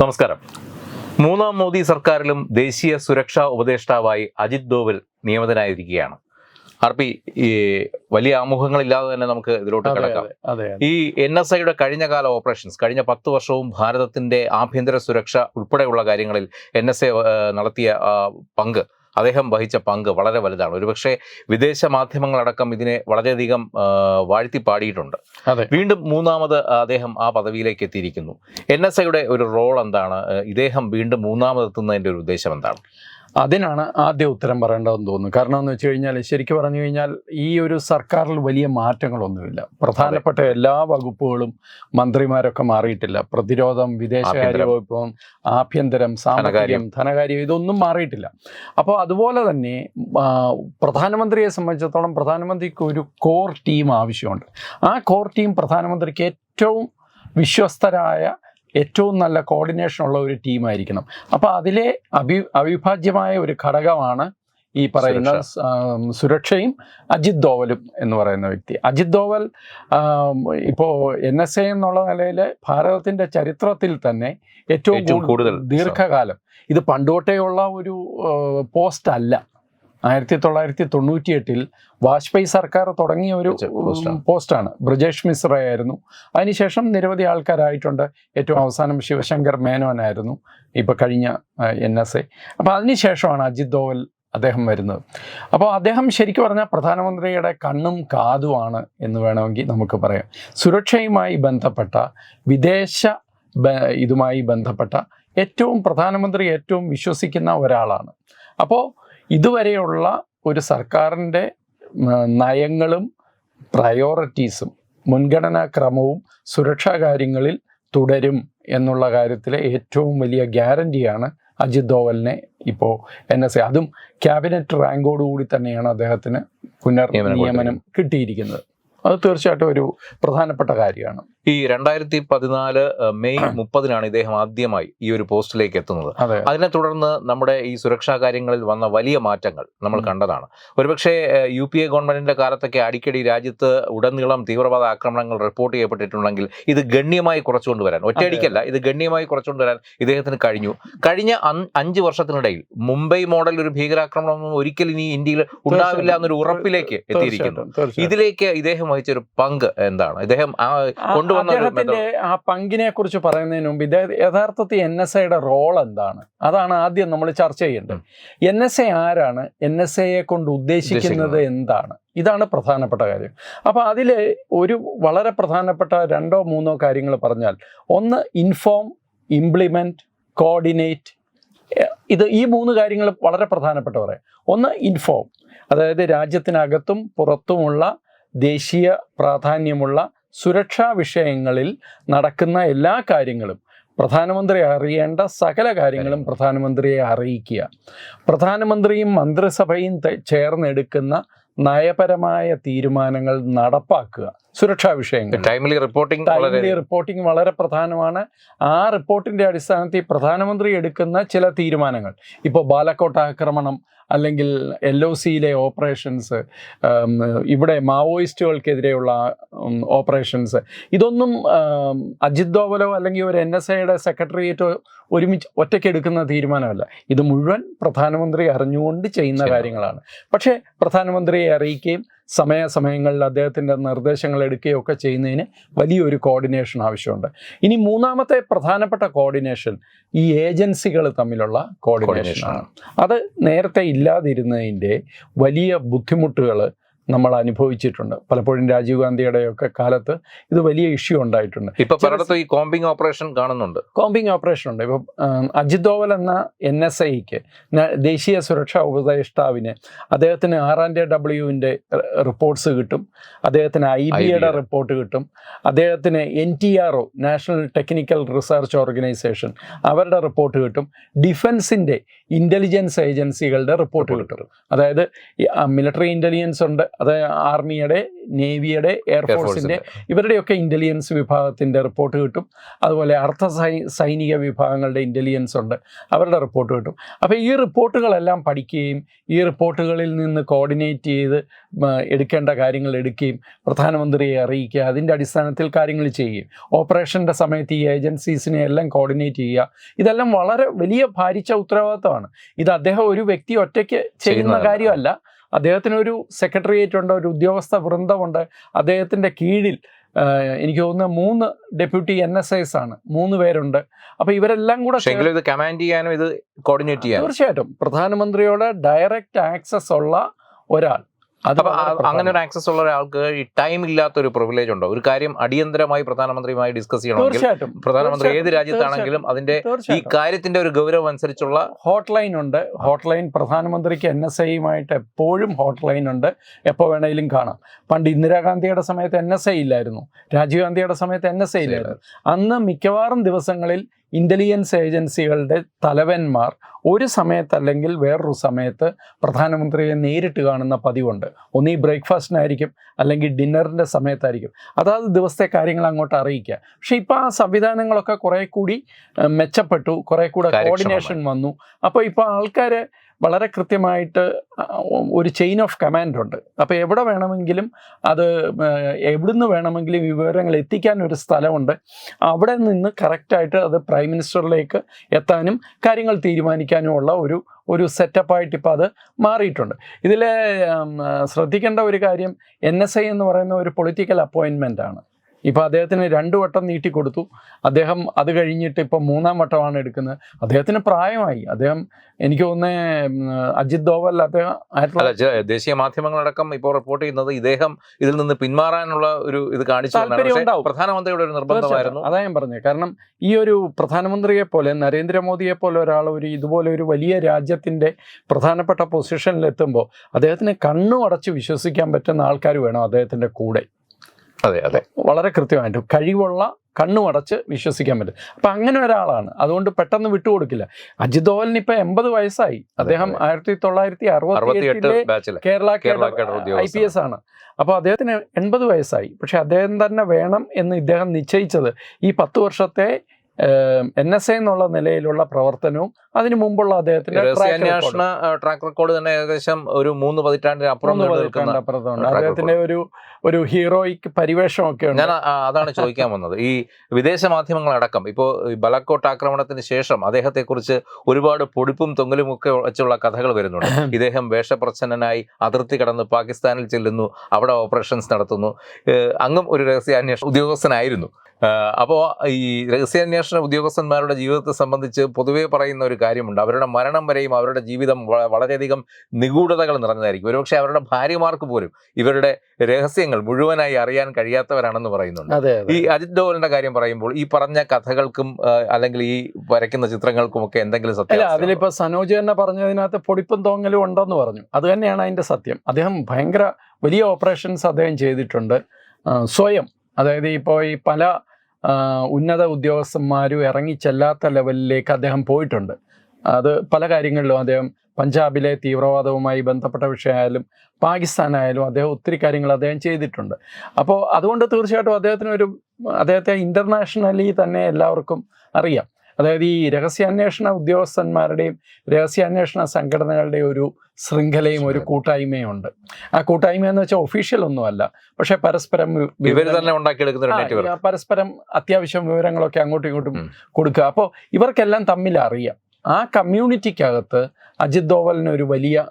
നമസ്കാരം. മൂന്നാം മോദി സർക്കാരിലും ദേശീയ സുരക്ഷാ ഉപദേഷ്ടാവായി അജിത് ദോവൽ നിയമിതനായിരിക്കുകയാണ്. ആർ പി ഈ വലിയ ആമുഖങ്ങളില്ലാതെ തന്നെ നമുക്ക് ഇതിലോട്ട് കിടക്കാം. ഈ എൻ എസ് ഐയുടെ കഴിഞ്ഞ കാല ഓപ്പറേഷൻസ് കഴിഞ്ഞ പത്ത് വർഷവും ഭാരതത്തിന്റെ ആഭ്യന്തര സുരക്ഷ ഉൾപ്പെടെയുള്ള കാര്യങ്ങളിൽ എൻ എസ് എ നടത്തിയ പങ്ക് അദ്ദേഹം വഹിച്ച പങ്ക് വളരെ വലുതാണ്. ഒരുപക്ഷെ വിദേശ മാധ്യമങ്ങളടക്കം ഇതിനെ വളരെയധികം വാഴ്ത്തി പാടിയിട്ടുണ്ട് അതെ. വീണ്ടും മൂന്നാമത് അദ്ദേഹം ആ പദവിയിലേക്ക് എത്തിയിരിക്കുന്നു. എൻ എസ് ഐയുടെ ഒരു റോൾ എന്താണ്? ഇദ്ദേഹം വീണ്ടും മൂന്നാമതെത്തുന്നതിന്റെ ഒരു ഉദ്ദേശം എന്താണ്? അതിനാണ് ആദ്യ ഉത്തരം പറയേണ്ടതെന്ന് തോന്നുന്നു. കാരണം എന്ന് വെച്ച് കഴിഞ്ഞാൽ ശരിക്കും പറഞ്ഞു കഴിഞ്ഞാൽ ഈ ഒരു സർക്കാരിൽ വലിയ മാറ്റങ്ങളൊന്നുമില്ല. പ്രധാനപ്പെട്ട എല്ലാ വകുപ്പുകളും മന്ത്രിമാരൊക്കെ മാറിയിട്ടില്ല. പ്രതിരോധം വിദേശകാര്യ. വകുപ്പും ആഭ്യന്തരം സാമ്പത്തികം ധനകാര്യം. ഇതൊന്നും മാറിയിട്ടില്ല. അപ്പോൾ അതുപോലെ തന്നെ പ്രധാനമന്ത്രിയെ സംബന്ധിച്ചിടത്തോളം പ്രധാനമന്ത്രിക്ക് ഒരു കോർ ടീം ആവശ്യമുണ്ട്. ആ കോർ ടീം പ്രധാനമന്ത്രിക്ക് ഏറ്റവും വിശ്വസ്തരായ ഏറ്റവും നല്ല കോർഡിനേഷൻ ഉള്ള ഒരു ടീമായിരിക്കണം അപ്പോൾ അതിലെ അഭി അവിഭാജ്യമായ ഒരു ഘടകമാണ് ഈ പറയുന്ന സുരക്ഷയും അജിത് ദോവലും എന്ന് പറയുന്ന വ്യക്തി. അജിത് ദോവൽ ഇപ്പോ എൻ എസ് എ എന്നുള്ള നിലയിൽ ഭാരതത്തിന്റെ ചരിത്രത്തിൽ തന്നെ ഏറ്റവും കൂടുതൽ ദീർഘകാലം. ഇത് പണ്ടുതൊട്ടേയുള്ള ഒരു പോസ്റ്റ് അല്ല. ആയിരത്തി തൊള്ളായിരത്തി തൊണ്ണൂറ്റി എട്ടിൽ വാജ്പേയി സർക്കാർ തുടങ്ങിയ ഒരു. പോസ്റ്റാണ്. ബ്രജേഷ് മിശ്ര ആയിരുന്നു. അതിനുശേഷം നിരവധി ആൾക്കാരായിട്ടുണ്ട്. ഏറ്റവും അവസാനം ശിവശങ്കർ മേനോനായിരുന്നു ഇപ്പോൾ കഴിഞ്ഞ എൻ എസ് എ. അപ്പോൾ അതിനുശേഷമാണ് അജിത് ദോവൽ അദ്ദേഹം വരുന്നത്. അപ്പോൾ അദ്ദേഹം ശരിക്കും പറഞ്ഞാൽ പ്രധാനമന്ത്രിയുടെ കണ്ണും കാതുമാണ് എന്ന് വേണമെങ്കിൽ നമുക്ക് പറയാം. സുരക്ഷയുമായി ബന്ധപ്പെട്ട വിദേശ ഇതുമായി ബന്ധപ്പെട്ട ഏറ്റവും പ്രധാനമന്ത്രി ഏറ്റവും വിശ്വസിക്കുന്ന ഒരാളാണ്. അപ്പോൾ ഇതുവരെയുള്ള ഒരു സർക്കാരിന്റെ നയങ്ങളും പ്രയോറിറ്റീസും മുൻഗണനാ ക്രമവും സുരക്ഷാ കാര്യങ്ങളിൽ തുടരും എന്നുള്ള കാര്യത്തിലെ ഏറ്റവും വലിയ ഗ്യാരണ്ടിയാണ് അജിത് ദോവലിനെ ഇപ്പോൾ എൻ എസ് എ. അതും ക്യാബിനറ്റ് റാങ്കോടുകൂടി തന്നെയാണ് അദ്ദേഹത്തിന് പുനർ നിയമനം നിയമനം കിട്ടിയിരിക്കുന്നത്. അത് തീർച്ചയായിട്ടും ഒരു പ്രധാനപ്പെട്ട കാര്യമാണ്. ഈ രണ്ടായിരത്തി പതിനാല് മെയ് മുപ്പതിനാണ് ഇദ്ദേഹം ആദ്യമായി ഈ ഒരു പോസ്റ്റിലേക്ക് എത്തുന്നത്. അതിനെ തുടർന്ന് നമ്മുടെ ഈ സുരക്ഷാ കാര്യങ്ങളിൽ വന്ന വലിയ മാറ്റങ്ങൾ നമ്മൾ കണ്ടതാണ്. ഒരുപക്ഷെ യു പി എ ഗവൺമെന്റിന്റെ കാലത്തൊക്കെ അടിക്കടി രാജ്യത്ത് ഉടനീളം തീവ്രവാദ ആക്രമണങ്ങൾ റിപ്പോർട്ട് ചെയ്യപ്പെട്ടിട്ടുണ്ടെങ്കിൽ ഇത് ഗണ്യമായി കുറച്ചുകൊണ്ടുവരാൻ ഒറ്റയടിക്കല്ല ഇത് ഗണ്യമായി കുറച്ചുകൊണ്ടുവരാൻ ഇദ്ദേഹത്തിന് കഴിഞ്ഞു. കഴിഞ്ഞ അഞ്ച് വർഷത്തിനിടയിൽ മുംബൈ മോഡൽ ഒരു ഭീകരാക്രമണം ഒരിക്കലും ഇനി ഇന്ത്യയിൽ ഉണ്ടാവില്ല എന്നൊരു ഉറപ്പിലേക്ക് എത്തിയിരിക്കുന്നു. ഇതിലേക്ക് ഇദ്ദേഹം വഹിച്ച ഒരു പങ്ക് എന്താണ്? ഇദ്ദേഹം കൊണ്ടുവന്ന ആ പങ്കിനെ കുറിച്ച് പറയുന്നതിന് മുമ്പ് ഇദ്ദേഹം യഥാർത്ഥത്തിൽ എൻ എസ് എയുടെ റോൾ എന്താണ്? അതാണ് ആദ്യം നമ്മൾ ചർച്ച ചെയ്യേണ്ടത്. എൻ എസ് എ ആരാണ്? എൻ എസ് എയെ കൊണ്ട് ഉദ്ദേശിക്കുന്നത് എന്താണ്? ഇതാണ് പ്രധാനപ്പെട്ട കാര്യം. അപ്പോൾ അതിൽ ഒരു വളരെ പ്രധാനപ്പെട്ട രണ്ടോ മൂന്നോ കാര്യങ്ങൾ പറഞ്ഞാൽ ഒന്ന് ഇൻഫോം ഇംപ്ലിമെന്റ് കോർഡിനേറ്റ് ഇത് ഈ മൂന്ന് കാര്യങ്ങൾ വളരെ പ്രധാനപ്പെട്ട പറയാം ഒന്ന് ഇൻഫോം അതായത് രാജ്യത്തിനകത്തും പുറത്തുമുള്ള ദേശീയ പ്രാധാന്യമുള്ള സുരക്ഷാ വിഷയങ്ങളിൽ നടക്കുന്ന എല്ലാ കാര്യങ്ങളും പ്രധാനമന്ത്രി അറിയേണ്ട സകല കാര്യങ്ങളും പ്രധാനമന്ത്രിയെ അറിയിക്കുക. പ്രധാനമന്ത്രിയും മന്ത്രിസഭയും ചേർന്നെടുക്കുന്ന നയപരമായ തീരുമാനങ്ങൾ നടപ്പാക്കുക. സുരക്ഷാ വിഷയങ്ങൾ. ടൈംലി റിപ്പോർട്ടിംഗ് ടൈംലി റിപ്പോർട്ടിംഗ് വളരെ പ്രധാനമാണ്. ആ റിപ്പോർട്ടിന്റെ അടിസ്ഥാനത്തിൽ പ്രധാനമന്ത്രി എടുക്കുന്ന ചില തീരുമാനങ്ങൾ. ഇപ്പോൾ ബാലക്കോട്ട് ആക്രമണം അല്ലെങ്കിൽ എൽ ഒ സിയിലെ ഓപ്പറേഷൻസ് ഇവിടെ മാവോയിസ്റ്റുകൾക്കെതിരെയുള്ള ഓപ്പറേഷൻസ് ഇതൊന്നും അജിത് ദോവലോ അല്ലെങ്കിൽ ഒരു എൻ എസ് ഐയുടെ സെക്രട്ടേറിയറ്റോ ഒരുമിച്ച് ഒറ്റയ്ക്ക് എടുക്കുന്ന തീരുമാനമല്ല. ഇത് മുഴുവൻ പ്രധാനമന്ത്രി അറിഞ്ഞുകൊണ്ട് ചെയ്യുന്ന. കാര്യങ്ങളാണ്. പക്ഷേ പ്രധാനമന്ത്രിയെ അറിയിക്കുകയും സമയാസമയങ്ങളിൽ അദ്ദേഹത്തിന്റെ നിർദ്ദേശങ്ങൾ എടുക്കുകയൊക്കെ ചെയ്യുന്നതിന് വലിയൊരു കോർഡിനേഷൻ ആവശ്യമുണ്ട്. ഇനി മൂന്നാമത്തെ പ്രധാനപ്പെട്ട കോർഡിനേഷൻ ഈ ഏജൻസികൾ തമ്മിലുള്ള കോർഡിനേഷനാണ് അത് നേരത്തെ ഇല്ലാതിരുന്നതിന്റെ വലിയ ബുദ്ധിമുട്ടുകൾ നമ്മൾ അനുഭവിച്ചിട്ടുണ്ട്. പലപ്പോഴും രാജീവ് ഗാന്ധിയുടെ ഒക്കെ കാലത്ത് ഇത് വലിയ ഇഷ്യൂ ഉണ്ടായിട്ടുണ്ട്. ഇപ്പൊ പലയിടത്തും ഈ കോമ്പിംഗ് ഓപ്പറേഷൻ കാണുന്നുണ്ട്. കോമ്പിംഗ് ഓപ്പറേഷൻ ഉണ്ട്. ഇപ്പം അജിത് ദോവൽ എന്ന എൻ എസ് ഐക്ക് ദേശീയ സുരക്ഷാ ഉപദേഷ്ടാവിന് അദ്ദേഹത്തിന് ആർ ആൻഡ് ഡബ്ല്യുവിന്റെ റിപ്പോർട്ട്സ് കിട്ടും. അദ്ദേഹത്തിന് ഐ ബിയുടെ. റിപ്പോർട്ട് കിട്ടും. അദ്ദേഹത്തിന് N T R O national technical research organisation അവരുടെ റിപ്പോർട്ട് കിട്ടും. ഡിഫൻസിന്റെ ഇന്റലിജൻസ് ഏജൻസികളുടെ റിപ്പോർട്ട് കിട്ടും. അതായത് മിലിറ്ററി ഇന്റലിജൻസ് ഉണ്ട് അത് ആർമിയുടെ നേവിയുടെ എയർഫോഴ്സിന്റെ ഇവരുടെയൊക്കെ ഇന്റലിജൻസ് വിഭാഗത്തിന്റെ റിപ്പോർട്ട് കിട്ടും. അതുപോലെ അർദ്ധ സൈ- സൈനിക വിഭാഗങ്ങളുടെ ഇന്റലിജൻസ് ഉണ്ട്. അവരുടെ റിപ്പോർട്ട് കിട്ടും. അപ്പോൾ ഈ റിപ്പോർട്ടുകളെല്ലാം പഠിക്കുകയും ഈ റിപ്പോർട്ടുകളിൽ നിന്ന് കോർഡിനേറ്റ് ചെയ്ത് എടുക്കേണ്ട കാര്യങ്ങൾ എടുക്കുകയും പ്രധാനമന്ത്രിയെ അറിയിക്കുക അതിന്റെ അടിസ്ഥാനത്തിൽ കാര്യങ്ങൾ ചെയ്യുകയും ഓപ്പറേഷന്റെ സമയത്ത് ഈ ഏജൻസീസിനെ എല്ലാം കോർഡിനേറ്റ് ചെയ്യുക ഇതെല്ലാം വളരെ വലിയ ഭാരിച്ച ഉത്തരവാദിത്തമാണ്. ഇത് അദ്ദേഹം ഒരു വ്യക്തി ഒറ്റയ്ക്ക് ചെയ്യുന്ന കാര്യമല്ല. അദ്ദേഹത്തിന് ഒരു സെക്രട്ടേറിയറ്റ് ഉണ്ട് ഒരു ഉദ്യോഗസ്ഥ വൃന്ദമുണ്ട്. അദ്ദേഹത്തിന്റെ കീഴിൽ എനിക്ക് തോന്നുന്ന മൂന്ന് ഡെപ്യൂട്ടി എൻ എസ് ഐസ് ആണ് മൂന്ന് പേരുണ്ട്. അപ്പൊ ഇവരെല്ലാം കൂടെ ഇത് കമാൻഡ് ചെയ്യാനും ഇത് കോർഡിനേറ്റ് ചെയ്യാനും. തീർച്ചയായിട്ടും. പ്രധാനമന്ത്രിയോട് ഡയറക്റ്റ് ആക്സസ് ഉള്ള ഒരാൾ. അപ്പൊ അങ്ങനെ ഒരു ആക്സസ് ഉള്ള ഒരാൾക്ക് ഈ ടൈം ഇല്ലാത്ത ഒരു പ്രിവിലേജ് ഉണ്ടോ? ഒരു കാര്യം അടിയന്തരമായി പ്രധാനമന്ത്രിയുമായി ഡിസ്കസ് ചെയ്യണമെങ്കിൽ പ്രധാനമന്ത്രി ഏത് രാജ്യത്താണെങ്കിലും അതിന്റെ ഈ കാര്യത്തിന്റെ ഒരു ഗൗരവം അനുസരിച്ചുള്ള ഹോട്ട് ലൈൻ ഉണ്ട്. ഹോട്ട് ലൈൻ പ്രധാനമന്ത്രിക്ക് എൻ എസ് ഐയുമായിട്ട് എപ്പോഴും ഹോട്ട് ലൈൻ ഉണ്ട്. എപ്പോൾ വേണമെങ്കിലും കാണാം. പണ്ട് ഇന്ദിരാഗാന്ധിയുടെ സമയത്ത് എൻ എസ് ഐ ഇല്ലായിരുന്നു. രാജീവ് ഗാന്ധിയുടെ സമയത്ത് എൻ എസ് ഐ ഇല്ലായിരുന്നു. അന്ന് മിക്കവാറും ദിവസങ്ങളിൽ ഇന്റലിജൻസ് ഏജൻസികളുടെ തലവന്മാർ ഒരു സമയത്തല്ലെങ്കിൽ വേറൊരു സമയത്ത് പ്രധാനമന്ത്രിയെ നേരിട്ട് കാണുന്ന പതിവുണ്ട്. ഒന്ന് ഈ ബ്രേക്ക്ഫാസ്റ്റിനായിരിക്കും അല്ലെങ്കിൽ ഡിന്നറിന്റെ സമയത്തായിരിക്കും. അതാത് ദിവസത്തെ കാര്യങ്ങൾ അങ്ങോട്ട് അറിയിക്കുക. പക്ഷേ ഇപ്പോൾ ആ സംവിധാനങ്ങളൊക്കെ കുറേ കൂടി മെച്ചപ്പെട്ടു കുറേ കൂടെ കോർഡിനേഷൻ വന്നു. അപ്പോൾ ഇപ്പോൾ ആൾക്കാർ വളരെ കൃത്യമായിട്ട് ഒരു ചെയിൻ ഓഫ് കമാൻഡ് ഉണ്ട്. അപ്പോൾ എവിടെ വേണമെങ്കിലും അത് എവിടുന്ന് വേണമെങ്കിലും വിവരങ്ങൾ എത്തിക്കാൻ ഒരു സ്ഥലമുണ്ട്. അവിടെ നിന്ന് കറക്റ്റായിട്ട് അത് പ്രൈം മിനിസ്റ്ററിലേക്ക് എത്താനും കാര്യങ്ങൾ തീരുമാനിക്കാനും ഉള്ള ഒരു ഒരു സെറ്റപ്പായിട്ട് ഇപ്പോൾ അത് മാറിയിട്ടുണ്ട്. ഇതിൽ ശ്രദ്ധിക്കേണ്ട ഒരു കാര്യം എൻ എസ് ഐ എന്ന് പറയുന്ന ഒരു പൊളിറ്റിക്കൽ അപ്പോയിൻമെന്റ് ആണ്. ഇപ്പോൾ അദ്ദേഹത്തിന് രണ്ടു വട്ടം നീട്ടിക്കൊടുത്തു അദ്ദേഹം അത് കഴിഞ്ഞിട്ട് ഇപ്പം മൂന്നാം വട്ടമാണ് എടുക്കുന്നത്. അദ്ദേഹത്തിന് പ്രായമായി. അദ്ദേഹം എനിക്ക് തോന്നുന്നത് അജിത് ദോവൽ അദ്ദേഹം ദേശീയ മാധ്യമങ്ങളടക്കം ഇപ്പോൾ റിപ്പോർട്ട് ചെയ്യുന്നത് ഇദ്ദേഹം ഇതിൽ നിന്ന് പിന്മാറാനുള്ള ഒരു ഇത് കാണിച്ചു. പ്രധാനമന്ത്രിയുടെ ഒരു നിർബന്ധമായിരുന്നു. അതാ ഞാൻ പറഞ്ഞത്. കാരണം ഈ ഒരു പ്രധാനമന്ത്രിയെ പോലെ നരേന്ദ്രമോദിയെ പോലെ ഒരാൾ ഒരു ഇതുപോലെ ഒരു വലിയ രാജ്യത്തിന്റെ പ്രധാനപ്പെട്ട പൊസിഷനിൽ എത്തുമ്പോൾ അദ്ദേഹത്തിന് കണ്ണു അടച്ച് വിശ്വസിക്കാൻ പറ്റുന്ന ആൾക്കാർ വേണം അദ്ദേഹത്തിന്റെ കൂടെ. അതെ അതെ. വളരെ കൃത്യമായിട്ട് കഴിവുള്ള കണ്ണുമടച്ച് വിശ്വസിക്കാൻ പറ്റും. അപ്പം അങ്ങനെ ഒരാളാണ്. അതുകൊണ്ട് പെട്ടെന്ന് വിട്ടുകൊടുക്കില്ല അജിത് ദോവലിന് ഇപ്പം എൺപത് വയസ്സായി. അദ്ദേഹം. ആയിരത്തി തൊള്ളായിരത്തി അറുപത്തി എട്ടിലെ കേരള ഐ പി എസ് ആണ്. അപ്പോൾ അദ്ദേഹത്തിന് എൺപത് വയസ്സായി. പക്ഷെ അദ്ദേഹം തന്നെ വേണം എന്ന് ഇദ്ദേഹം നിശ്ചയിച്ചത് ഈ പത്ത് വർഷത്തെ എൻ എസ് എ എന്നുള്ള നിലയിലുള്ള പ്രവർത്തനവും അതിനു മുമ്പുള്ള അദ്ദേഹത്തിന്റെ അന്വേഷണ ട്രാക്ക് റെക്കോർഡ് തന്നെ ഏകദേശം ഒരു മൂന്ന് പതിറ്റാണ്ടിന് അപ്പുറം അപ്പുറത്തുണ്ട്. അദ്ദേഹത്തിന്റെ ഒരു ഒരു ഹീറോയിക് പരിവേഷമൊക്കെ ഞാൻ അതാണ് ചോദിക്കാൻ വന്നത്. ഈ വിദേശ മാധ്യമങ്ങളടക്കം ഇപ്പോൾ ബലക്കോട്ട് ആക്രമണത്തിന് ശേഷം അദ്ദേഹത്തെക്കുറിച്ച് ഒരുപാട് പൊടിപ്പും തൊങ്ങലും ഒക്കെ വെച്ചുള്ള കഥകൾ വരുന്നുണ്ട്. ഇദ്ദേഹം വേഷപ്രച്ഛന്നനായി അതിർത്തി കടന്ന് പാകിസ്ഥാനിൽ ചെല്ലുന്നു അവിടെ ഓപ്പറേഷൻസ് നടത്തുന്നു. അങ്ങും ഒരു രഹസ്യാന്വേഷണ ഉദ്യോഗസ്ഥനായിരുന്നു. അപ്പോൾ ഈ രഹസ്യാന്വേഷണ ഉദ്യോഗസ്ഥന്മാരുടെ ജീവിതത്തെ സംബന്ധിച്ച് പൊതുവേ പറയുന്ന ഒരു കാര്യമുണ്ട്. അവരുടെ മരണം വരെയും അവരുടെ ജീവിതം വളരെയധികം നിഗൂഢതകൾ നിറഞ്ഞതായിരിക്കും. ഒരുപക്ഷെ അവരുടെ ഭാര്യമാർക്ക് പോലും ഇവരുടെ രഹസ്യങ്ങൾ മുഴുവനായി അറിയാൻ കഴിയാത്തവരാണെന്ന് പറയുന്നുണ്ട്. ഈ അജിത് ഡോവലിന്റെ കാര്യം പറയുമ്പോൾ ഈ പറഞ്ഞ കഥകൾക്കും അല്ലെങ്കിൽ ഈ വരയ്ക്കുന്ന ചിത്രങ്ങൾക്കും ഒക്കെ എന്തെങ്കിലും സത്യം അതിലിപ്പോ സനോജ് തന്നെ പറഞ്ഞതിനകത്ത് പൊടിപ്പും തോങ്ങലും ഉണ്ടെന്ന് പറഞ്ഞു. അത് തന്നെയാണ് അതിന്റെ സത്യം. അദ്ദേഹം ഭയങ്കര വലിയ ഓപ്പറേഷൻസ് അദ്ദേഹം ചെയ്തിട്ടുണ്ട്. സ്വയം. അതായത് ഇപ്പോൾ ഈ പല ഉന്നത ഉദ്യോഗസ്ഥന്മാരും ഇറങ്ങിച്ചെല്ലാത്ത ലെവലിലേക്ക് അദ്ദേഹം പോയിട്ടുണ്ട്. അത് പല കാര്യങ്ങളിലും അദ്ദേഹം പഞ്ചാബിലെ തീവ്രവാദവുമായി ബന്ധപ്പെട്ട വിഷയമായാലും പാകിസ്ഥാനായാലും അദ്ദേഹം ഒത്തിരി കാര്യങ്ങൾ അദ്ദേഹം ചെയ്തിട്ടുണ്ട്. അപ്പോൾ അതുകൊണ്ട് തീർച്ചയായിട്ടും അദ്ദേഹത്തിന് ഒരു അദ്ദേഹത്തെ ഇന്റർനാഷണലി തന്നെ എല്ലാവർക്കും അറിയാം. അതായത് ഈ രഹസ്യാന്വേഷണ ഉദ്യോഗസ്ഥന്മാരുടെയും രഹസ്യാന്വേഷണ സംഘടനകളുടെ ഒരു ശൃംഖലയും ഒരു കൂട്ടായ്മയും ഉണ്ട് ആ കൂട്ടായ്മ എന്ന് വെച്ചാൽ ഒഫീഷ്യൽ ഒന്നുമല്ല. പക്ഷെ പരസ്പരം ഇവർ തന്നെ ഉണ്ടാക്കിയെടുക്കുന്ന പരസ്പരം അത്യാവശ്യം വിവരങ്ങളൊക്കെ അങ്ങോട്ടും ഇങ്ങോട്ടും കൊടുക്കുക. അപ്പോൾ ഇവർക്കെല്ലാം തമ്മിൽ അറിയാം ആ കമ്മ്യൂണിറ്റിക്കകത്ത് അജിത് ദോവലിന് ഒരു വലിയ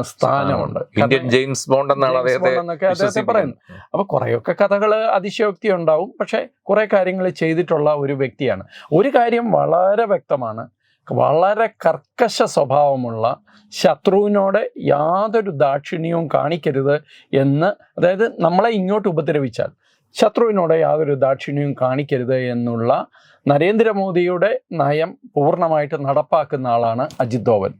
സ്ഥാനമുണ്ട്. ഇന്ത്യൻ ജെയിംസ് ബോണ്ട് എന്നാണ് അദ്ദേഹത്തെ പറയുന്നത്. അപ്പൊ കുറേയൊക്കെ കഥകൾ അതിശയോക്തി ഉണ്ടാവും. പക്ഷെ കുറെ കാര്യങ്ങൾ ചെയ്തിട്ടുള്ള ഒരു വ്യക്തിയാണ്. ഒരു കാര്യം വളരെ വ്യക്തമാണ്. വളരെ കർക്കശ സ്വഭാവമുള്ള ശത്രുവിനോട് യാതൊരു ദാക്ഷിണ്യവും കാണിക്കരുത് എന്ന് അതായത് നമ്മളെ ഇങ്ങോട്ട് ഉപദ്രവിച്ചാൽ ശത്രുവിനോട് യാതൊരു ദാക്ഷിണ്യവും കാണിക്കരുത് എന്നുള്ള നരേന്ദ്രമോദിയുടെ നയം പൂർണമായിട്ട് നടപ്പാക്കുന്ന ആളാണ് അജിത് ധോവൻ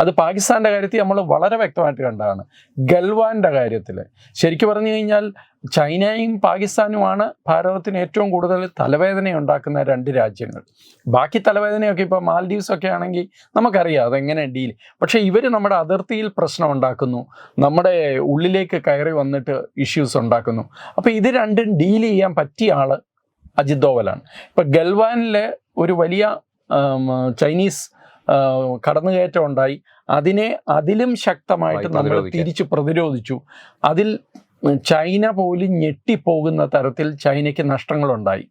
അത് പാകിസ്ഥാന്റെ കാര്യത്തിൽ നമ്മൾ വളരെ വ്യക്തമായിട്ട് കണ്ടതാണ്. ഗൽവാന്റെ കാര്യത്തിൽ. ശരിക്കും പറഞ്ഞു കഴിഞ്ഞാൽ ചൈനയും പാകിസ്ഥാനുമാണ് ഭാരതത്തിന് ഏറ്റവും കൂടുതൽ തലവേദന ഉണ്ടാക്കുന്ന രണ്ട് രാജ്യങ്ങൾ. ബാക്കി തലവേദനയൊക്കെ ഇപ്പോൾ മാൽഡീവ്സ് ഒക്കെ ആണെങ്കിൽ നമുക്കറിയാം അതെങ്ങനെ ഡീൽ പക്ഷേ ഇവർ നമ്മുടെ അതിർത്തിയിൽ പ്രശ്നം ഉണ്ടാക്കുന്നു. നമ്മുടെ ഉള്ളിലേക്ക് കയറി വന്നിട്ട് ഇഷ്യൂസ് ഉണ്ടാക്കുന്നു. അപ്പോൾ ഇത് രണ്ടും ഡീൽ ചെയ്യാൻ പറ്റിയ ആൾ അജിത് ദോവലാണ് ഇപ്പം ഗൽവാനിലെ ഒരു വലിയ ചൈനീസ് കടന്നുകയറ്റം ഉണ്ടായി. അതിനെ അതിലും ശക്തമായിട്ട് നമ്മൾ തിരിച്ചു പ്രതിരോധിച്ചു. അതിൽ ചൈന പോലും ഞെട്ടിപ്പോകുന്ന തരത്തിൽ ചൈനയ്ക്ക് നഷ്ടങ്ങളുണ്ടായി.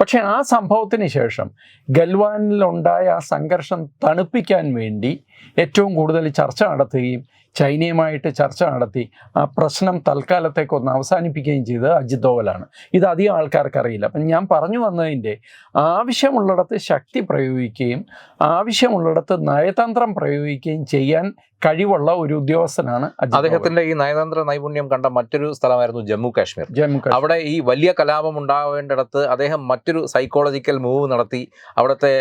പക്ഷേ ആ സംഭവത്തിന് ശേഷം ഗൽവാനിലുണ്ടായ ആ സംഘർഷം തണുപ്പിക്കാൻ വേണ്ടി ഏറ്റവും കൂടുതൽ ചർച്ച നടത്തുകയും ചൈനയുമായിട്ട് ചർച്ച നടത്തി ആ പ്രശ്നം തൽക്കാലത്തേക്ക് ഒന്ന് അവസാനിപ്പിക്കുകയും ചെയ്തത് അജിത് ദോവലാണ്. ഇത് അധികം ആൾക്കാർക്ക് അറിയില്ല അപ്പം ഞാൻ പറഞ്ഞു വന്നതിന്റെ ആവശ്യമുള്ളിടത്ത് ശക്തി പ്രയോഗിക്കുകയും ആവശ്യമുള്ളിടത്ത് നയതന്ത്രം പ്രയോഗിക്കുകയും ചെയ്യാൻ കഴിവുള്ള ഒരു ഉദ്യോഗസ്ഥനാണ് അദ്ദേഹത്തിന്റെ ഈ നയതന്ത്ര നൈപുണ്യം കണ്ട മറ്റൊരു സ്ഥലമായിരുന്നു ജമ്മു കാശ്മീർ. ജമ്മു അവിടെ ഈ വലിയ കലാപം ഉണ്ടാവേണ്ടിടത്ത് അദ്ദേഹം മറ്റൊരു സൈക്കോളജിക്കൽ മൂവ് നടത്തി അവിടുത്തെ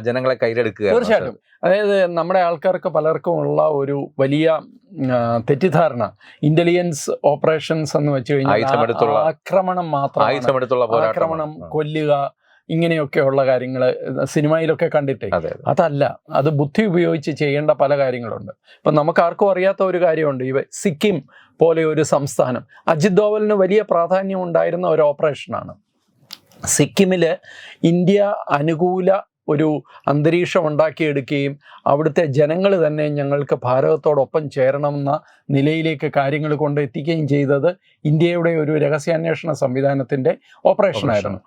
ജനങ്ങളെ കയ്യിലെടുക്കുക തീർച്ചയായിട്ടും. അതായത് നമ്മുടെ ആൾക്കാർക്ക് പലർക്കും ഉള്ള ഒരു വലിയ തെറ്റിദ്ധാരണ. ഇന്റലിജൻസ് ഓപ്പറേഷൻസ് എന്ന് വെച്ച് കഴിഞ്ഞാൽ ആക്രമണം മാത്രം ആക്രമണം കൊല്ലുക ഇങ്ങനെയൊക്കെയുള്ള കാര്യങ്ങൾ സിനിമയിലൊക്കെ കണ്ടിട്ടേ. അതെ അതെ. അതല്ല അത് ബുദ്ധി ഉപയോഗിച്ച് ചെയ്യേണ്ട പല കാര്യങ്ങളുണ്ട്. ഇപ്പം നമുക്ക് ആർക്കും അറിയാത്ത ഒരു കാര്യമുണ്ട്. ഇവ സിക്കിം പോലെ ഒരു സംസ്ഥാനം. അജിത് ദോവലിന് വലിയ പ്രാധാന്യം ഉണ്ടായിരുന്ന ഒരു ഓപ്പറേഷനാണ് സിക്കിമിൽ ഇന്ത്യ അനുകൂല ഒരു അന്തരീക്ഷം ഉണ്ടാക്കിയെടുക്കുകയും അവിടുത്തെ ജനങ്ങൾ തന്നെ ഞങ്ങൾക്ക് ഭാരതത്തോടൊപ്പം ചേരണമെന്ന നിലയിലേക്ക് കാര്യങ്ങൾ കൊണ്ടെത്തിക്കുകയും ചെയ്തത് ഇന്ത്യയുടെ ഒരു രഹസ്യാന്വേഷണ സംവിധാനത്തിന്റെ ഓപ്പറേഷനായിരുന്നു.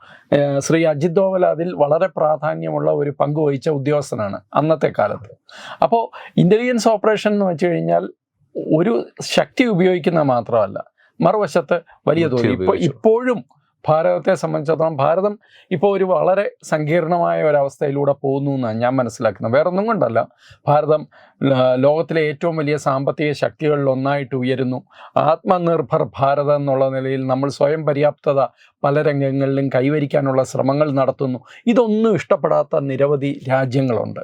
ശ്രീ അജിത് ദോവൽ അതിൽ വളരെ പ്രാധാന്യമുള്ള ഒരു പങ്ക് വഹിച്ച ഉദ്യോഗസ്ഥനാണ് അന്നത്തെ കാലത്ത്. അപ്പോൾ ഇന്റലിജൻസ് ഓപ്പറേഷൻ എന്ന് വെച്ച് കഴിഞ്ഞാൽ ഒരു ശക്തി ഉപയോഗിക്കുന്ന മാത്രമല്ല മറുവശത്ത് വലിയ തോതിൽ ഇപ്പോൾ ഇപ്പോഴും ഭാരതത്തെ സംബന്ധിച്ചിടത്തോളം ഭാരതം ഇപ്പോൾ ഒരു വളരെ സങ്കീർണമായ ഒരവസ്ഥയിലൂടെ പോകുന്നു എന്നാണ് ഞാൻ മനസ്സിലാക്കുന്നത്. വേറെ ഒന്നും കൊണ്ടല്ല. ഭാരതം ലോകത്തിലെ ഏറ്റവും വലിയ സാമ്പത്തിക ശക്തികളിൽ ഒന്നായിട്ട് ഉയരുന്നു. ആത്മനിർഭർ ഭാരതം എന്നുള്ള നിലയിൽ നമ്മൾ സ്വയം പര്യാപ്തത പല രംഗങ്ങളിലും കൈവരിക്കാനുള്ള ശ്രമങ്ങൾ നടത്തുന്നു. ഇതൊന്നും ഇഷ്ടപ്പെടാത്ത നിരവധി രാജ്യങ്ങളുണ്ട്.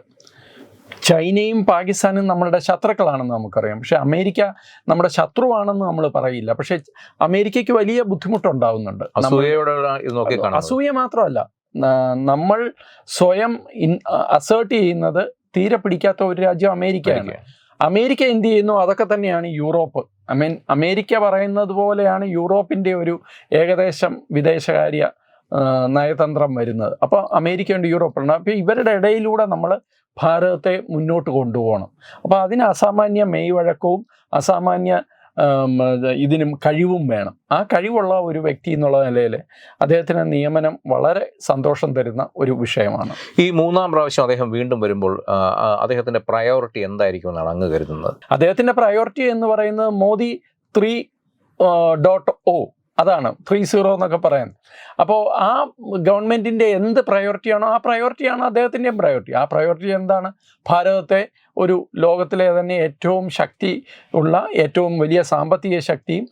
ചൈനയും പാകിസ്ഥാനും നമ്മളുടെ ശത്രുക്കളാണെന്ന് നമുക്കറിയാം. പക്ഷേ അമേരിക്ക നമ്മുടെ ശത്രുവാണെന്ന് നമ്മൾ പറയില്ല. പക്ഷേ അമേരിക്കയ്ക്ക് വലിയ ബുദ്ധിമുട്ടുണ്ടാവുന്നുണ്ട്. അസൂയ മാത്രമല്ല. നമ്മൾ സ്വയം അസേർട്ട് ചെയ്യുന്നത് തീരെ പിടിക്കാത്ത ഒരു രാജ്യം അമേരിക്കയാണ്. അമേരിക്ക. എന്ത് ചെയ്യുന്നു? അതൊക്കെ തന്നെയാണ് യൂറോപ്പ്. ഐ മീൻ അമേരിക്ക പറയുന്നത് പോലെയാണ് യൂറോപ്പിന്റെ ഒരു ഏകദേശം വിദേശകാര്യ നയതന്ത്രം വരുന്നത്. അപ്പോൾ അമേരിക്കയുണ്ട് യൂറോപ്പുണ്ട്. അപ്പോൾ ഇവരുടെ ഇടയിലൂടെ നമ്മൾ ഭാരതത്തെ മുന്നോട്ട് കൊണ്ടുപോകണം. അപ്പോൾ അതിന് അസാമാന്യ മെയ് വഴക്കവും അസാമാന്യ ഇതിനും കഴിവും വേണം. ആ കഴിവുള്ള ഒരു വ്യക്തി എന്നുള്ള നിലയിൽ അദ്ദേഹത്തിന് നിയമനം വളരെ സന്തോഷം തരുന്ന ഒരു വിഷയമാണ്. ഈ മൂന്നാം പ്രാവശ്യം അദ്ദേഹം വീണ്ടും വരുമ്പോൾ ആ, പ്രയോറിറ്റി എന്തായിരിക്കും എന്നാണ് അങ്ങ് കരുതുന്നത്? അദ്ദേഹത്തിന്റെ പ്രയോറിറ്റി എന്ന് പറയുന്നത് മോദി ത്രീ ഡോട്ട് ഒ അതാണ് ത്രീ സീറോ എന്നൊക്കെ പറയാൻ അപ്പോൾ ആ ഗവൺമെന്റിന്റെ എന്ത് പ്രയോറിറ്റിയാണോ ആ പ്രയോറിറ്റിയാണ് അദ്ദേഹത്തിന്റെയും പ്രയോറിറ്റി ആ പ്രയോറിറ്റി എന്താണ്? ഭാരതത്തെ ഒരു ലോകത്തിലെ തന്നെ ഏറ്റവും ശക്തി ഉള്ള ഏറ്റവും വലിയ സാമ്പത്തിക ശക്തിയും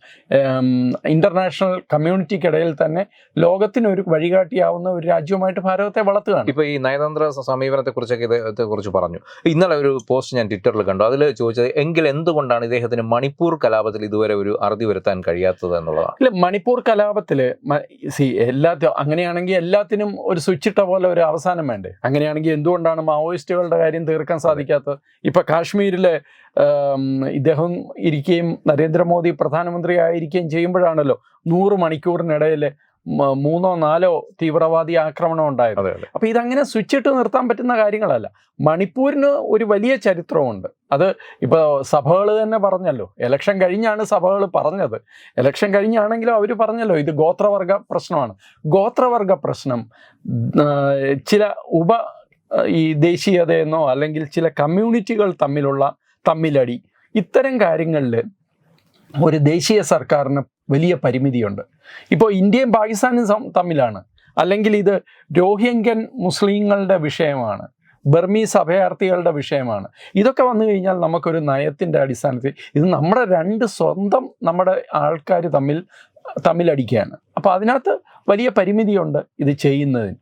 ഇന്റർനാഷണൽ കമ്മ്യൂണിറ്റിക്കിടയിൽ തന്നെ ലോകത്തിനൊരു വഴികാട്ടിയാവുന്ന ഒരു രാജ്യവുമായിട്ട് ഭാരതത്തെ വളർത്തുകയാണ്. ഇപ്പോൾ ഈ നയതന്ത്ര സമീപനത്തെക്കുറിച്ചൊക്കെ സമീപനത്തെ കുറിച്ചൊക്കെ ഇദ്ദേഹത്തെ കുറിച്ച് പറഞ്ഞു. ഇന്നലെ ഒരു പോസ്റ്റ് ഞാൻ ട്വിറ്ററിൽ കണ്ടു. അതിൽ ചോദിച്ചത് എങ്കിൽ എന്തുകൊണ്ടാണ് ഇദ്ദേഹത്തിന് മണിപ്പൂർ കലാപത്തിൽ ഇതുവരെ ഒരു അറുതി വരുത്താൻ കഴിയാത്തത് എന്നുള്ളതാണ്? ഇല്ല മണിപ്പൂർ കലാപത്തിൽ സി എല്ലാ അങ്ങനെയാണെങ്കിൽ എല്ലാത്തിനും ഒരു സ്വിച്ചിട്ട പോലെ ഒരു അവസാനം വേണ്ടേ? അങ്ങനെയാണെങ്കിൽ എന്തുകൊണ്ടാണ് മാവോയിസ്റ്റുകളുടെ കാര്യം തീർക്കാൻ സാധിക്കാത്തത്? ഇപ്പൊ കാശ്മീരിൽ ഇദ്ദേഹം ഇരിക്കുകയും നരേന്ദ്രമോദി പ്രധാനമന്ത്രി ആയിരിക്കുകയും ചെയ്യുമ്പോഴാണല്ലോ നൂറ് മണിക്കൂറിനിടയിൽ മൂന്നോ നാലോ തീവ്രവാദി ആക്രമണം ഉണ്ടായത്. അപ്പോൾ ഇതങ്ങനെ സ്വിച്ച് ഇട്ട് നിർത്താൻ പറ്റുന്ന കാര്യങ്ങളല്ല. മണിപ്പൂരിന് ഒരു വലിയ ചരിത്രമുണ്ട്. അത് ഇപ്പോൾ സഭകൾ തന്നെ പറഞ്ഞല്ലോ. ഇലക്ഷൻ കഴിഞ്ഞാണ് സഭകൾ പറഞ്ഞത്. ഇലക്ഷൻ കഴിഞ്ഞാണെങ്കിലും അവർ പറഞ്ഞല്ലോ ഇത് ഗോത്രവർഗ പ്രശ്നമാണ്. ഗോത്രവർഗ പ്രശ്നം ചില ഉപ ഈ ദേശീയതയെന്നോ അല്ലെങ്കിൽ ചില കമ്മ്യൂണിറ്റികൾ തമ്മിലുള്ള തമ്മിലടി. ഇത്തരം കാര്യങ്ങളിൽ ഒരു ദേശീയ സർക്കാരിന് വലിയ പരിമിതിയുണ്ട്. ഇപ്പോൾ ഇന്ത്യയും പാകിസ്ഥാനും തമ്മിലാണ്. അല്ലെങ്കിൽ ഇത് രോഹിംഗ്യൻ മുസ്ലിങ്ങളുടെ വിഷയമാണ്. ബർമീസ് അഭയാർത്ഥികളുടെ വിഷയമാണ്. ഇതൊക്കെ വന്നു കഴിഞ്ഞാൽ നമുക്കൊരു നയത്തിന്റെ അടിസ്ഥാനത്തിൽ ഇത് നമ്മുടെ രണ്ട് സ്വന്തം നമ്മുടെ ആൾക്കാർ തമ്മിൽ തമ്മിലടിക്കുകയാണ്. അപ്പോൾ അതിനകത്ത് വലിയ പരിമിതിയുണ്ട് ഇത് ചെയ്യുന്നതിന്.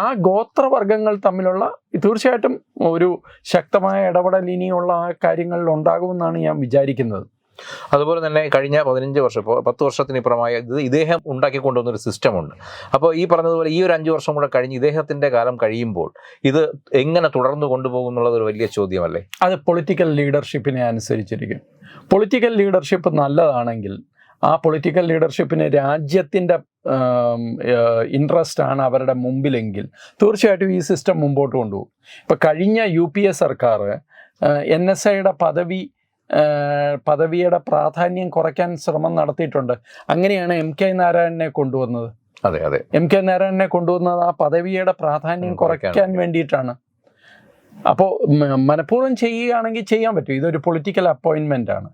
ആ ഗോത്രവർഗങ്ങൾ തമ്മിലുള്ള തീർച്ചയായിട്ടും ഒരു ശക്തമായ ഇടപെടൽ ഇനിയുള്ള ആ കാര്യങ്ങളിൽ ഉണ്ടാകുമെന്നാണ് ഞാൻ വിചാരിക്കുന്നത്. അതുപോലെ തന്നെ കഴിഞ്ഞ പതിനഞ്ച് വർഷം ഇപ്പോൾ പത്ത് വർഷത്തിനിപ്പുറമായ ഇത് ഇദ്ദേഹം ഉണ്ടാക്കി കൊണ്ടുവന്ന ഒരു സിസ്റ്റമുണ്ട്. അപ്പോൾ ഈ പറഞ്ഞതുപോലെ ഈ ഒരു അഞ്ച് വർഷം കൂടെ കഴിഞ്ഞ് ഇദ്ദേഹത്തിന്റെ കാലം കഴിയുമ്പോൾ ഇത് എങ്ങനെ തുടർന്ന് കൊണ്ടുപോകും എന്നുള്ളത് ഒരു വലിയ ചോദ്യമല്ലേ? അത് പൊളിറ്റിക്കൽ ലീഡർഷിപ്പിനെ അനുസരിച്ചിരിക്കും. പൊളിറ്റിക്കൽ ലീഡർഷിപ്പ് നല്ലതാണെങ്കിൽ ആ പൊളിറ്റിക്കൽ ലീഡർഷിപ്പിന് രാജ്യത്തിന്റെ ഇൻട്രസ്റ്റ് ആണ് അവരുടെ മുമ്പിലെങ്കിൽ തീർച്ചയായിട്ടും ഈ സിസ്റ്റം മുമ്പോട്ട് കൊണ്ടുപോകും. ഇപ്പം കഴിഞ്ഞ യു പി എ സർക്കാർ എൻ എസ് ഐയുടെ പദവി പദവിയുടെ പ്രാധാന്യം കുറയ്ക്കാൻ ശ്രമം നടത്തിയിട്ടുണ്ട്. അങ്ങനെയാണ് എം കെ നാരായണനെ കൊണ്ടുവന്നത്. അതെ അതെ. എം കെ നാരായണനെ കൊണ്ടുവന്നത് ആ പദവിയുടെ പ്രാധാന്യം കുറയ്ക്കാൻ. വേണ്ടിയിട്ടാണ്. അപ്പോൾ മനഃപൂർവം ചെയ്യുകയാണെങ്കിൽ ചെയ്യാൻ പറ്റും. ഇതൊരു പൊളിറ്റിക്കൽ അപ്പോയിൻമെന്റ് ആണ്.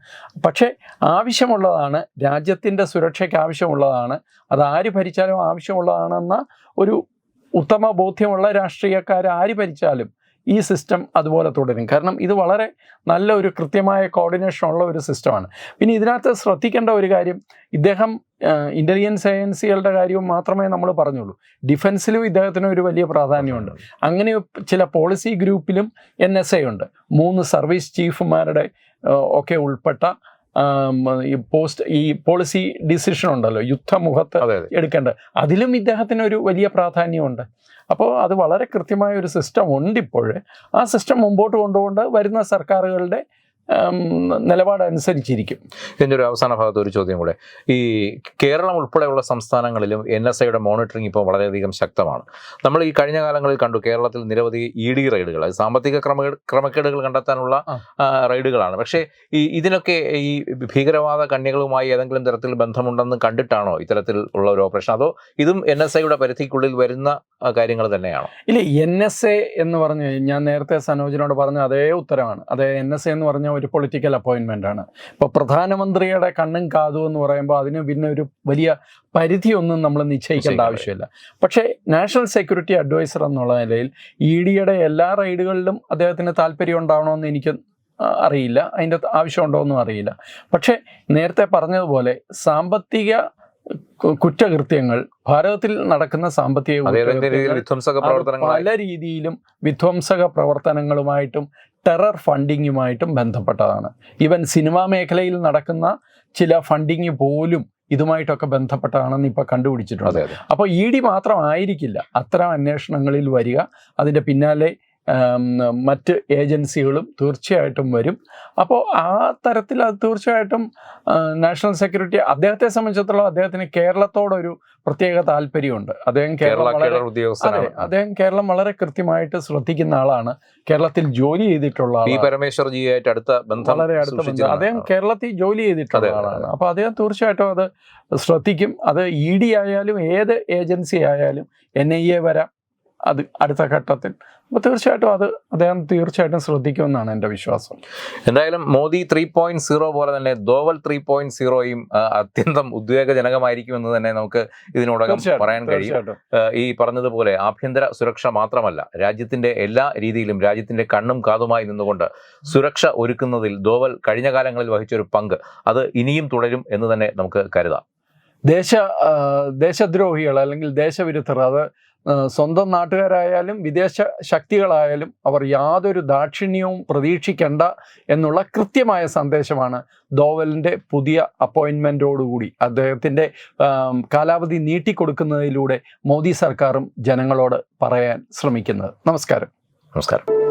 പക്ഷേ ആവശ്യമുള്ളതാണ് രാജ്യത്തിന്റെ സുരക്ഷയ്ക്ക് ആവശ്യമുള്ളതാണ് അത് ആര് ഭരിച്ചാലും ആവശ്യമുള്ളതാണെന്ന ഒരു ഉത്തമ ബോധ്യമുള്ള രാഷ്ട്രീയക്കാർ ആര് ഭരിച്ചാലും ഈ സിസ്റ്റം അതുപോലെ തുടരും. കാരണം ഇത് വളരെ നല്ല ഒരു കൃത്യമായ കോർഡിനേഷൻ ഉള്ള ഒരു സിസ്റ്റമാണ് പിന്നെ ഇതിനകത്ത് ശ്രദ്ധിക്കേണ്ട ഒരു കാര്യം ഇദ്ദേഹം ഇന്റലിജൻസ് ഏജൻസികളുടെ കാര്യവും മാത്രമേ നമ്മൾ പറഞ്ഞുള്ളൂ. ഡിഫൻസിലും ഇദ്ദേഹത്തിന് ഒരു വലിയ പ്രാധാന്യമുണ്ട്. അങ്ങനെ ചില പോളിസി ഗ്രൂപ്പിലും എൻ എസ് എ ഉണ്ട്. മൂന്ന് സർവീസ് ചീഫുമാരുടെ ഒക്കെ ഉൾപ്പെട്ട ഈ പോസ്റ്റ് ഈ പോളിസി ഡിസിഷൻ ഉണ്ടല്ലോ യുദ്ധമുഖത്ത് എടുക്കേണ്ടത് അതിലും ഇദ്ദേഹത്തിന് ഒരു വലിയ പ്രാധാന്യമുണ്ട്. അപ്പോൾ അത് വളരെ കൃത്യമായ ഒരു സിസ്റ്റം ഉണ്ട് ഇപ്പോൾ ആ സിസ്റ്റം മുമ്പോട്ട് കൊണ്ടുകൊണ്ട് വരുന്ന സർക്കാരുകളുടെ നിലപാടനുസരിച്ചിരിക്കും. ഇതിന്റെ ഒരു അവസാന ഭാഗത്ത് ഒരു ചോദ്യം കൂടെ. ഈ കേരളം ഉൾപ്പെടെയുള്ള സംസ്ഥാനങ്ങളിലും എൻ എസ് ഐയുടെ മോണിറ്ററിംഗ് ഇപ്പോൾ വളരെയധികം ശക്തമാണ്. നമ്മൾ ഈ കഴിഞ്ഞ കാലങ്ങളിൽ കണ്ടു കേരളത്തിൽ നിരവധി ഇ ഡി റെയ്ഡുകൾ അത് സാമ്പത്തിക ക്രമ ക്രമക്കേടുകൾ കണ്ടെത്താനുള്ള റെയ്ഡുകളാണ്. പക്ഷേ ഈ ഇതിനൊക്കെ ഈ ഭീകരവാദ കണ്ണികളുമായി ഏതെങ്കിലും തരത്തിൽ ബന്ധമുണ്ടെന്ന് കണ്ടിട്ടാണോ ഇത്തരത്തിൽ ഉള്ള ഒരു ഓപ്പറേഷൻ? അതോ ഇതും എൻ എസ് ഐയുടെ പരിധിക്കുള്ളിൽ വരുന്ന കാര്യങ്ങൾ തന്നെയാണോ? ഇല്ല എൻ എസ് എ എന്ന് പറഞ്ഞു ഞാൻ നേരത്തെ സനോജിനോട് പറഞ്ഞ അതേ ഉത്തരമാണ്. അതേ എൻ എസ് എ എന്ന് പറഞ്ഞ ഒരു പൊളിറ്റിക്കൽ അപ്പോയിൻമെന്റ് ആണ്. ഇപ്പോൾ പ്രധാനമന്ത്രിയുടെ കണ്ണും കാതും എന്ന് പറയുമ്പോൾ അതിന് പിന്നെ ഒരു വലിയ പരിധിയൊന്നും നമ്മൾ നിശ്ചയിക്കേണ്ട. ആവശ്യമില്ല. പക്ഷേ നാഷണൽ സെക്യൂരിറ്റി അഡ്വൈസർ എന്നുള്ള നിലയിൽ ഇ ഡിയുടെ എല്ലാ റൈഡുകളിലും അദ്ദേഹത്തിന് താല്പര്യം ഉണ്ടാവണമെന്ന് എനിക്ക് അറിയില്ല. അതിന്റെ ആവശ്യമുണ്ടോ എന്നും അറിയില്ല. പക്ഷേ നേരത്തെ പറഞ്ഞതുപോലെ സാമ്പത്തിക കുറ്റകൃത്യങ്ങൾ ഭാരതത്തിൽ നടക്കുന്ന സാമ്പത്തിക പല രീതിയിലും വിധ്വംസക പ്രവർത്തനങ്ങളുമായിട്ടും ടെറർ ഫണ്ടിങ്ങുമായിട്ടും ബന്ധപ്പെട്ടതാണ്. ഇവൻ സിനിമാ മേഖലയിൽ നടക്കുന്ന ചില ഫണ്ടിങ് പോലും ഇതുമായിട്ടൊക്കെ ബന്ധപ്പെട്ടതാണെന്ന് ഇപ്പോൾ കണ്ടുപിടിച്ചിട്ടുണ്ട്. അപ്പോൾ ഇ ഡി മാത്രമായിരിക്കില്ല. അത്തരം അന്വേഷണങ്ങളിൽ വരിക അതിന്റെ പിന്നാലെ മറ്റ് ഏജൻസികളും തീർച്ചയായിട്ടും വരും. അപ്പോൾ ആ തരത്തിൽ അത് തീർച്ചയായിട്ടും നാഷണൽ സെക്യൂരിറ്റി അദ്ദേഹത്തെ സംബന്ധിച്ചിടത്തോളം അദ്ദേഹത്തിന് കേരളത്തോടൊരു പ്രത്യേക താല്പര്യമുണ്ട്. അദ്ദേഹം കേരള വളരെ അതെ അദ്ദേഹം കേരളം വളരെ കൃത്യമായിട്ട് ശ്രദ്ധിക്കുന്ന ആളാണ്. കേരളത്തിൽ ജോലി ചെയ്തിട്ടുള്ള പരമേശ്വർജിയായിട്ട് അടുത്ത ബന്ധം വളരെ അടുത്ത ബന്ധം. അദ്ദേഹം കേരളത്തിൽ ജോലി ചെയ്തിട്ടുള്ള ആളാണ്. അപ്പോൾ അദ്ദേഹം തീർച്ചയായിട്ടും അത് ശ്രദ്ധിക്കും. അത് ഇ ഡി ആയാലും ഏത് ഏജൻസി ആയാലും എൻ ഐ എ വരാം. അത് അടുത്ത ഘട്ടത്തിൽ. അപ്പോൾ തീർച്ചയായിട്ടും അത് അദ്ദേഹം തീർച്ചയായിട്ടും ശ്രദ്ധിക്കുമെന്നാണ് എന്റെ വിശ്വാസം. എന്തായാലും മോദി ത്രീ പോയിന്റ് സീറോ പോലെ തന്നെ ദോവൽ ത്രീ പോയിന്റ് സീറോയും അത്യന്തം ഉദ്വേഗജനകമായിരിക്കുമെന്ന് തന്നെ നമുക്ക് ഇതിനോടകം പറയാൻ കഴിയും. ഈ പറഞ്ഞതുപോലെ ആഭ്യന്തര സുരക്ഷ മാത്രമല്ല രാജ്യത്തിന്റെ എല്ലാ രീതിയിലും രാജ്യത്തിന്റെ കണ്ണും കാതുമായി നിന്നുകൊണ്ട് സുരക്ഷ ഒരുക്കുന്നതിൽ ദോവൽ കഴിഞ്ഞ കാലങ്ങളിൽ വഹിച്ചൊരു പങ്ക് അത് ഇനിയും തുടരും എന്ന് തന്നെ നമുക്ക് കരുതാം. ദേശ ദേശദ്രോഹികൾ അല്ലെങ്കിൽ ദേശവിരുദ്ധർ അത് സ്വന്തം നാട്ടുകാരായാലും വിദേശ ശക്തികളായാലും അവർ യാതൊരു ദാക്ഷിണ്യവും പ്രതീക്ഷിക്കേണ്ട എന്നുള്ള കൃത്യമായ സന്ദേശമാണ് ദോവലിന്റെ പുതിയ അപ്പോയിൻമെന്റോടുകൂടി. അദ്ദേഹത്തിന്റെ കാലാവധി നീട്ടിക്കൊടുക്കുന്നതിലൂടെ മോദി സർക്കാരും ജനങ്ങളോട് പറയാൻ ശ്രമിക്കുന്നത്. നമസ്കാരം. നമസ്കാരം.